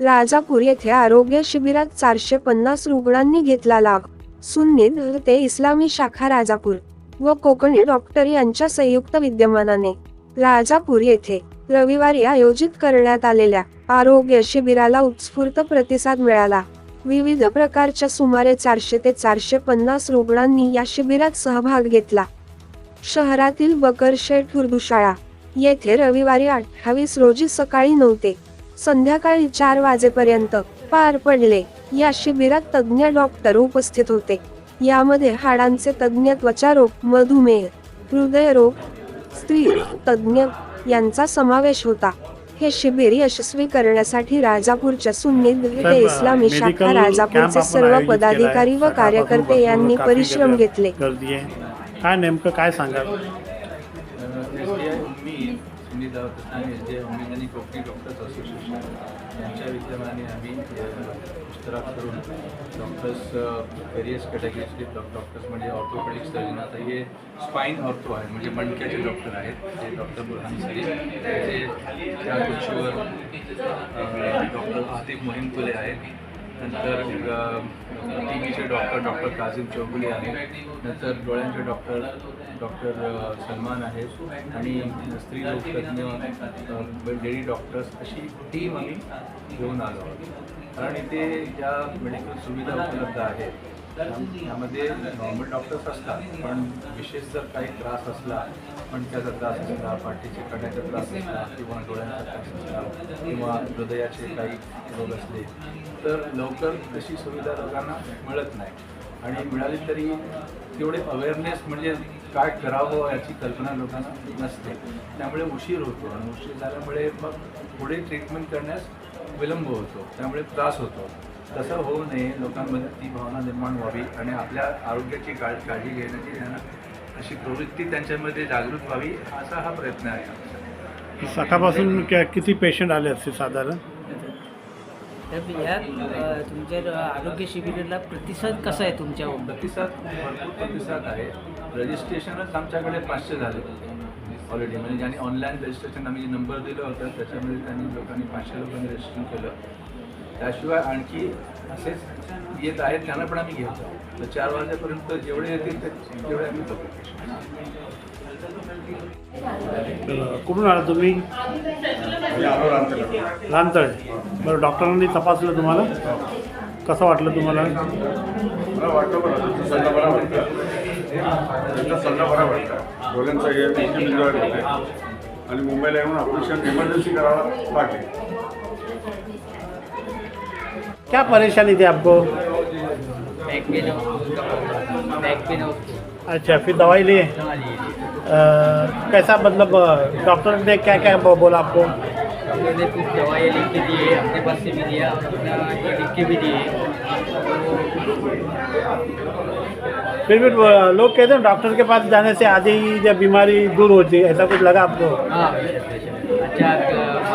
राजापूर येथे आरोग्य शिबिरात चारशे पन्नास रुग्णांनी घेतला लाभ. सुन्नी ते इस्लामी शाखा राजापूर व कोकणी डॉक्टर यांच्या संयुक्त विद्यमानाने राजापूर येथे रविवारी आयोजित करण्यात आलेल्या आरोग्य शिबिराला उत्स्फूर्त प्रतिसाद मिळाला. विविध प्रकारच्या सुमारे चारशे ते चारशे पन्नास रुग्णांनी या शिबिरात सहभाग घेतला. शहरातील बकरशेठ उर्दूशाळा येथे रविवारी अठ्ठावीस रोजी सकाळी नऊ ते संध्याकाळी चार वाजेपर्यंत पार पडले. या शिबिरात तज्ज्ञ डॉक्टर उपस्थित होते. यामध्ये हाडांचे तज्ज्ञ त्वचारोग मधुमेह हृदयरोग स्त्री तज्ज्ञ यांचा समावेश होता. हे शिबिर यशस्वी करण्यासाठी राजापूरच्या सुन्नी इस्लामी शाखा राजापूरचे सर्व. पदाधिकारी व कार्यकर्ते यांनी परिश्रम घेतले. काय नेमकं काय सांगाल एस डी आय उम्मीद सुनील दवाखाने एस डी आय उम्मीद आणि कोकणी डॉक्टर्स असोसिएशन यांच्या विद्यमाने आम्ही अ, करून डॉक्टर्स व्हेरियस कॅटेगरीजचे डॉक्टर्स म्हणजे ऑर्थोपेडिक सर्जन आता हे स्पाईन ऑर्थो आहे म्हणजे मणक्याचे डॉक्टर आहेत ते डॉक्टर बुरहान सरी त्याचे त्या खुर्चीवर डॉक्टर आतिफ मोहीम फुले आहेत. नंतर टी बीचे डॉक्टर डॉक्टर काझिम चौगुले आहेत. नंतर डोळ्यांचे डॉक्टर डॉक्टर सलमान आहेत. आणि स्त्री रोग तज्ज्ञ लेडी डॉक्टर्स अशी टीम आम्ही घेऊन आलो आहोत. कारण इथे ज्या मेडिकल सुविधा उपलब्ध आहेत यामध्ये नॉर्मल डॉक्टर्स असतात पण विशेष जर काही त्रास असला पण त्याचा त्रास असला पाठीचे कड्याचा त्रास असला किंवा डोळ्यांचा त्रास असला किंवा हृदयाचे काही रोग असले तर लवकर तशी सुविधा लोकांना मिळत नाही. आणि मिळाली तरी तेवढे अवेअरनेस म्हणजे काय करावं याची कल्पना लोकांना नसते. त्यामुळे उशीर होतो आणि उशीर झाल्यामुळे मग पुढे ट्रीटमेंट करण्यास विलंब होतो. त्यामुळे त्रास होतो. तसं होऊ नये. लोकांमध्ये ती भावना निर्माण व्हावी आणि आपल्या आरोग्याची काळ काळजी घेण्याची त्यांना अशी प्रवृत्ती त्यांच्यामध्ये जागृत व्हावी असा हा प्रयत्न आहे. आमचा. सकाळपासून क्या- किती पेशंट आले असते साधारण? तर अ, तुमच्या आरोग्य शिबिराला प्रतिसाद कसा आहे तुमच्या प्रतिसाद भरपूर प्रतिसाद आहे. रजिस्ट्रेशनच आमच्याकडे पाचशे झाले. ऑलरेडी म्हणजे ज्यांनी ऑनलाईन रजिस्ट्रेशन आम्ही नंबर दिलं होतं त्याच्यामध्ये त्यांनी लोकांनी पाचशे लोकांनी रजिस्ट्रेशन केलं. त्याशिवाय आणखी असेच येत आहेत त्यांना पण आम्ही घेतो तर चार वाजेपर्यंत जेवढे येतील ते तेवढे आम्ही तर कुठून आला तुम्ही? लांतळे बरं डॉक्टरांनी तपासलं तुम्हाला? कसं वाटलं तुम्हाला? मला वाटतं बरं बरा सल्ला बरा हे आणि मुंबईला येऊन ऑपरेशन इमर्जन्सी करावं लागेल. क्या परेशानी थी आपको? बॅक पेन बॅक पेन अच्छा फिर दवाई लिए? कैसा मतलब डॉक्टर ने क्या क्या बोला आपको? कुछ दवाइयाँ लिख के दिए अपने पास से भी दिया अपना लिख के भी दिए। फिर भी लोग कहते हैं डॉक्टर के पास जाने से आधी जब बीमारी दूर होती है ऐसा कुछ लगा आपको? हाँ अच्छा